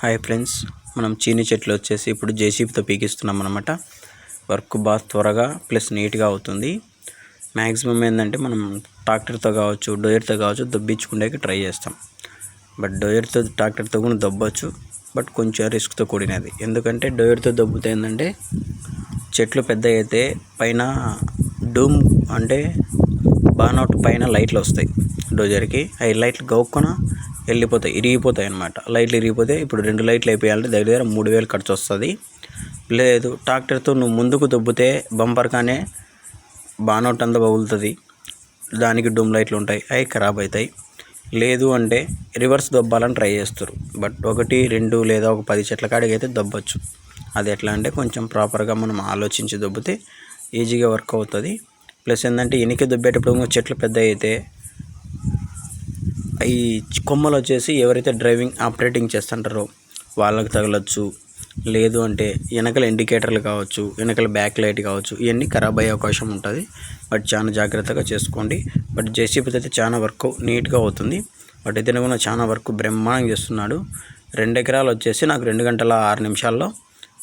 Hi friends మనం చీని చెట్లు వచ్చేసి ఇప్పుడు జేసీబీతో పీకిస్తున్నాం అనమాట వర్క్ బాగా త్వరగా ప్లస్ నీట్గా అవుతుంది. మ్యాక్సిమం ఏంటంటే మనం ట్రాక్టర్తో కావచ్చు డోయర్తో కావచ్చు దొబ్బించుకునేకి ట్రై చేస్తాం. బట్ డోయర్తో ట్రాక్టర్తో కూడా దొబ్బచ్చు బట్ కొంచెం రిస్క్తో కూడినది. ఎందుకంటే డోయర్తో దొబ్బితే ఏంటంటే చెట్లు పెద్ద అయితే పైన డూమ్ అంటే బానౌట్ పైన లైట్లు వస్తాయి. డోజర్కి అవి లైట్లు గౌక్కున వెళ్ళిపోతాయి ఇరిగిపోతాయి అనమాట లైట్లు ఇరిగిపోతే ఇప్పుడు రెండు లైట్లు అయిపోయాలంటే దగ్గర దగ్గర మూడు వేలు ఖర్చు వస్తుంది. లేదు ట్రాక్టర్తో నువ్వు ముందుకు దొబ్బితే బంపర్ కానీ బానౌట్ అంతా పగులుతుంది దానికి డూమ్ లైట్లు ఉంటాయి అవి ఖరాబ్ అవుతాయి లేదు అంటే రివర్స్ దొబ్బాలని ట్రై చేస్తారు. బట్ ఒకటి రెండు లేదా ఒక పది చెట్ల కాడికి అయితే దొబ్బచ్చు. అది ఎట్లా అంటే కొంచెం ప్రాపర్గా మనం ఆలోచించి దొబ్బితే ఈజీగా వర్క్ అవుతుంది. ప్లస్ ఏంటంటే ఎనికి దొబ్బేటప్పుడు చెట్లు పెద్ద అయితే ఈ కొమ్మలు వచ్చేసి ఎవరైతే డ్రైవింగ్ ఆపరేటింగ్ చేస్తుంటారో వాళ్ళకి తగలచ్చు. లేదు అంటే వెనకల ఇండికేటర్లు కావచ్చు వెనకల బ్యాక్ లైట్ కావచ్చు ఇవన్నీ ఖరాబ్ అయ్యే అవకాశం ఉంటుంది. బట్ చాలా జాగ్రత్తగా చేసుకోండి. బట్ జేసీపీ అయితే చాలా వర్క్ నీట్గా అవుతుంది. బట్ ఇతను కూడా చాలా వర్క్ బ్రహ్మాండంగా చేస్తున్నాడు. రెండు ఎకరాలు వచ్చేసి నాకు రెండు గంటల ఆరు నిమిషాల్లో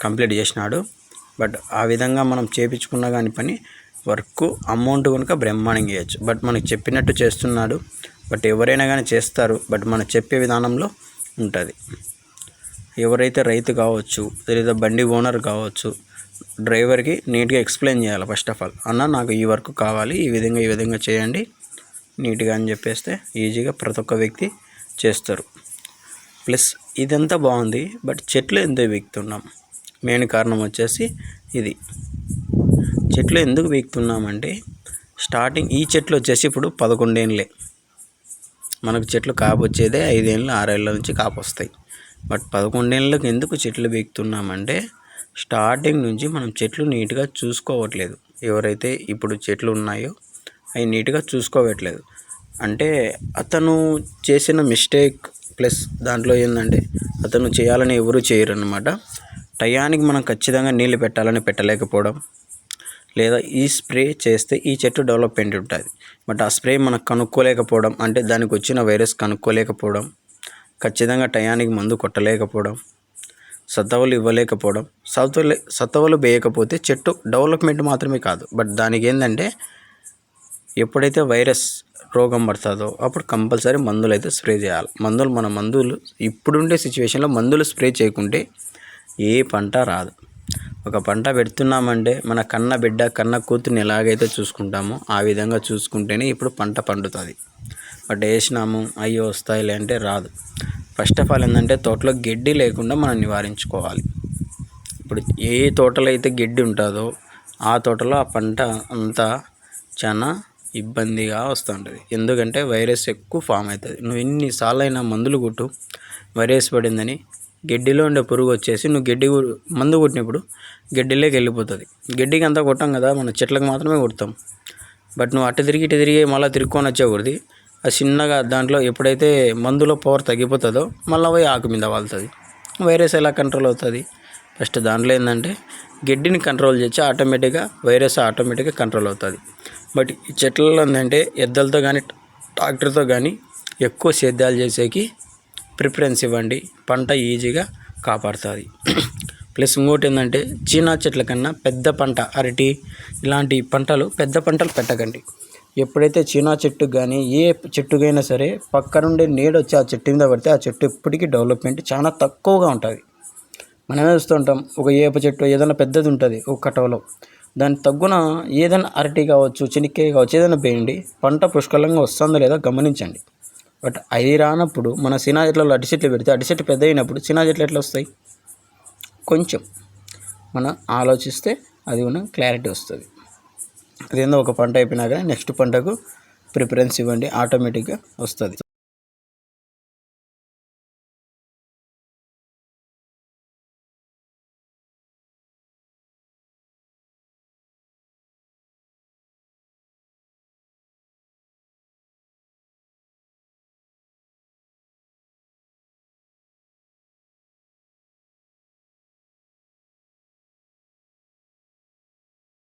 కంప్లీట్ చేసినాడు. బట్ ఆ విధంగా మనం చేపించుకున్న కానీ పని వర్క్ అమౌంట్ కనుక బ్రహ్మాండంగా చేయొచ్చు బట్ మనకి చెప్పినట్టు చేస్తున్నాడు. బట్ ఎవరైనా కానీ చేస్తారు బట్ మనం చెప్పే విధానంలో ఉంటుంది. ఎవరైతే రైతు కావచ్చు లేదా బండి ఓనర్ కావచ్చు డ్రైవర్కి నీట్గా ఎక్స్ప్లెయిన్ చేయాలి ఫస్ట్ ఆఫ్ ఆల్. అన్న నాకు ఈ వర్క్ కావాలి ఈ విధంగా ఈ విధంగా చేయండి నీట్గా అని చెప్పేస్తే ఈజీగా ప్రతి ఒక్క వ్యక్తి చేస్తారు. ప్లస్ ఇదంతా బాగుంది బట్ చెట్లు ఎందుకు వీక్తున్నాం? మెయిన్ కారణం వచ్చేసి ఇది. చెట్లు ఎందుకు వీక్తున్నామంటే స్టార్టింగ్ ఈ చెట్లు వచ్చేసి ఇప్పుడు పదకొండేళ్ళే మనకు చెట్లు కాపు వచ్చేదే ఐదేళ్ళు ఆరేళ్ళ నుంచి కాపు వస్తాయి బట్ పదకొండేళ్ళకి ఎందుకు చెట్లు బీకుతున్నామంటే స్టార్టింగ్ నుంచి మనం చెట్లు నీట్గా చూసుకోవట్లేదు. ఎవరైతే ఇప్పుడు చెట్లు ఉన్నాయో అవి నీట్గా చూసుకోవట్లేదు. అంటే అతను చేసిన మిస్టేక్ ప్లస్ దాంట్లో ఏంటంటే అతను చేయాలని ఎవరు చేయరు అనమాట టయానికి మనం ఖచ్చితంగా నీళ్ళు పెట్టాలని పెట్టలేకపోవడం లేదా ఈ స్ప్రే చేస్తే ఈ చెట్టు డెవలప్మెంట్ ఉంటుంది. బట్ ఆ స్ప్రే మనకు కనుక్కోలేకపోవడం అంటే దానికి వచ్చిన వైరస్ కనుక్కోలేకపోవడం ఖచ్చితంగా టయానికి మందు కొట్టలేకపోవడం సత్తవలు ఇవ్వలేకపోవడం సత్తవలు సత్తవలు వేయకపోతే చెట్టు డెవలప్మెంట్ మాత్రమే కాదు. బట్ దానికి ఏంటంటే ఎప్పుడైతే వైరస్ రోగం పడుతుందో అప్పుడు కంపల్సరీ మందులు అయితే స్ప్రే చేయాలి. మందులు మన మందులు ఇప్పుడుండే సిచ్యువేషన్లో మందులు స్ప్రే చేయకుంటే ఏ పంట రాదు. ఒక పంట పెడుతున్నామంటే మన కన్న బిడ్డ కన్న కూతుర్ని ఎలాగైతే చూసుకుంటామో ఆ విధంగా చూసుకుంటేనే ఇప్పుడు పంట పండుతుంది. బట్ వేసినాము అయ్యో వస్తాయిలే అంటే రాదు. ఫస్ట్ ఆఫ్ ఆల్ ఏంటంటే తోటలో గడ్డి లేకుండా మనం నివారించుకోవాలి. ఇప్పుడు ఏ తోటలో అయితే గడ్డి ఉంటుందో ఆ తోటలో ఆ పంట అంతా చాలా ఇబ్బందిగా వస్తుంటుంది. ఎందుకంటే వైరస్ ఎక్కువ ఫామ్ అవుతుంది. నువ్వు ఎన్నిసార్లు అయినా మందులు కొట్టు వైరస్ పడిందని గడ్డిలో ఉండే పురుగు వచ్చేసి నువ్వు గడ్డి మందు కొట్టినప్పుడు గడ్డిలోకి వెళ్ళిపోతుంది. గడ్డికి అంతా కొట్టాం కదా మన చెట్లకు మాత్రమే కొడతాం. బట్ నువ్వు అటు తిరిగి ఇటు తిరిగి మళ్ళీ తిరుక్కొని వచ్చేకూడదు అది చిన్నగా దాంట్లో ఎప్పుడైతే మందులో పవర్ తగ్గిపోతుందో మళ్ళీ పోయి ఆకు మీద వాళ్తుంది. వైరస్ ఎలా కంట్రోల్ అవుతుంది? ఫస్ట్ దాంట్లో ఏంటంటే గడ్డిని కంట్రోల్ చేసి ఆటోమేటిక్గా వైరస్ ఆటోమేటిక్గా కంట్రోల్ అవుతుంది. బట్ ఈ చెట్లలో ఏంటంటే ఎద్దలతో కానీ ట్రాక్టర్తో కానీ ఎక్కువ సేద్యాలు చేసేకి ప్రిఫరెన్స్ ఇవ్వండి. పంట ఈజీగా కాపాడుతుంది. ప్లస్ ఇంకోటి ఏంటంటే చీనా చెట్ల కన్నా పెద్ద పంట అరటి ఇలాంటి పంటలు పెద్ద పంటలు పెట్టకండి. ఎప్పుడైతే చీనా చెట్టు కానీ ఏ చెట్టుకైనా సరే పక్క నుండి నీడ వచ్చి ఆ చెట్టు మీద పడితే ఆ చెట్టు ఎప్పటికీ డెవలప్మెంట్ చాలా తక్కువగా ఉంటుంది. మనం చూస్తుంటాం ఒక ఏప చెట్టు ఏదైనా పెద్దది ఉంటుంది ఒక కటవలో. దాని తగ్గున ఏదైనా అరటి కావచ్చు చెనిక్కాయ కావచ్చు ఏదైనా వేయండి పంట పుష్కలంగా వస్తుందో లేదో గమనించండి. బట్ అవి రానప్పుడు మన సినా చెట్లలో అడి చెట్లు పెడితే అటు చెట్టు పెద్ద అయినప్పుడు సినా చెట్లు ఎట్లా వస్తాయి? కొంచెం మనం ఆలోచిస్తే అది ఉన్న క్లారిటీ వస్తుంది. అదేందో ఒక పంట అయిపోయినాక నెక్స్ట్ పంటకు ప్రిఫరెన్స్ ఇవ్వండి ఆటోమేటిక్గా వస్తుంది.